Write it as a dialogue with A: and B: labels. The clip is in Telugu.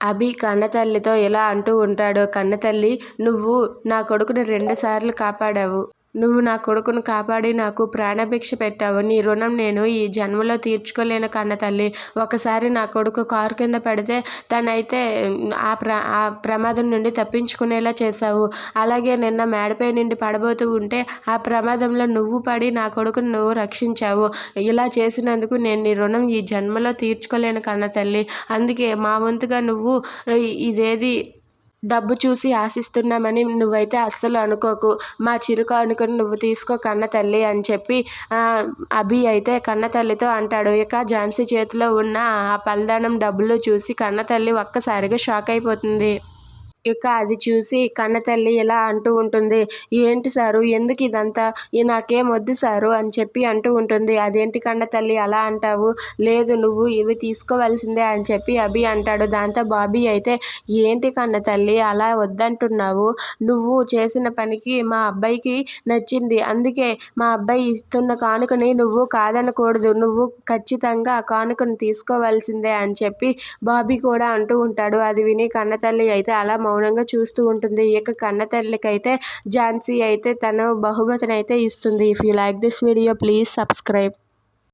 A: అభి కన్నతల్లితో ఇలా అంటూ ఉంటాడు కన్నతల్లి నువ్వు నా కొడుకుని రెండుసార్లు కాపాడావు. నువ్వు నా కొడుకును కాపాడి నాకు ప్రాణభిక్ష పెట్టావు. నీ రుణం నేను ఈ జన్మలో తీర్చుకోలేను కన్న తల్లి. ఒకసారి నా కొడుకు కారు కింద పడితే తనైతే ఆ ప్ర ఆ ప్రమాదం నుండి తప్పించుకునేలా చేశావు. అలాగే నిన్న మేడపై నుండి పడబోతూ ఉంటే ఆ ప్రమాదంలో నువ్వు పడి నా కొడుకును నువ్వు రక్షించావు. ఇలా చేసినందుకు నేను నీ రుణం ఈ జన్మలో తీర్చుకోలేను కన్న తల్లి. అందుకే మా వంతుగా నువ్వు ఇదేది డబ్బు చూసి ఆశిస్తున్నామని నువ్వైతే అస్సలు అనుకోకు. మా చిరుక అనుకుని నువ్వు తీసుకో కన్న తల్లి అని చెప్పి అభి అయితే కన్న తల్లితో అంటాడు. ఇక ఝాన్సీ చేతిలో ఉన్న ఆ పల్దానం డబ్బులు చూసి కన్న తల్లి ఒక్కసారిగా షాక్ అయిపోతుంది. ఇక అది చూసి కన్నతల్లి ఇలా అంటూ ఉంటుంది ఏంటి సారు? ఎందుకు ఇదంతా? నాకేం వద్దు సారు అని చెప్పి అంటూ ఉంటుంది. అదేంటి కన్నతల్లి అలా అంటావు? లేదు నువ్వు ఇవి తీసుకోవాల్సిందే అని చెప్పి అభి అంటాడు. దాంతో బాబీ అయితే ఏంటి కన్నతల్లి అలా వద్దంటున్నావు? నువ్వు చేసిన పనికి మా అబ్బాయికి నచ్చింది. అందుకే మా అబ్బాయి ఇస్తున్న కానుకని నువ్వు కాదనకూడదు. నువ్వు ఖచ్చితంగా ఆ కానుకను తీసుకోవాల్సిందే అని చెప్పి బాబీ కూడా అంటూ ఉంటాడు. అది విని కన్నతల్లి అయితే అలా మౌనంగా చూస్తూ ఉంటుంది. ఇక కన్న తల్లికైతే ఝాన్సీ అయితే తన బహుమతిని అయితే ఇస్తుంది. If you like this video please subscribe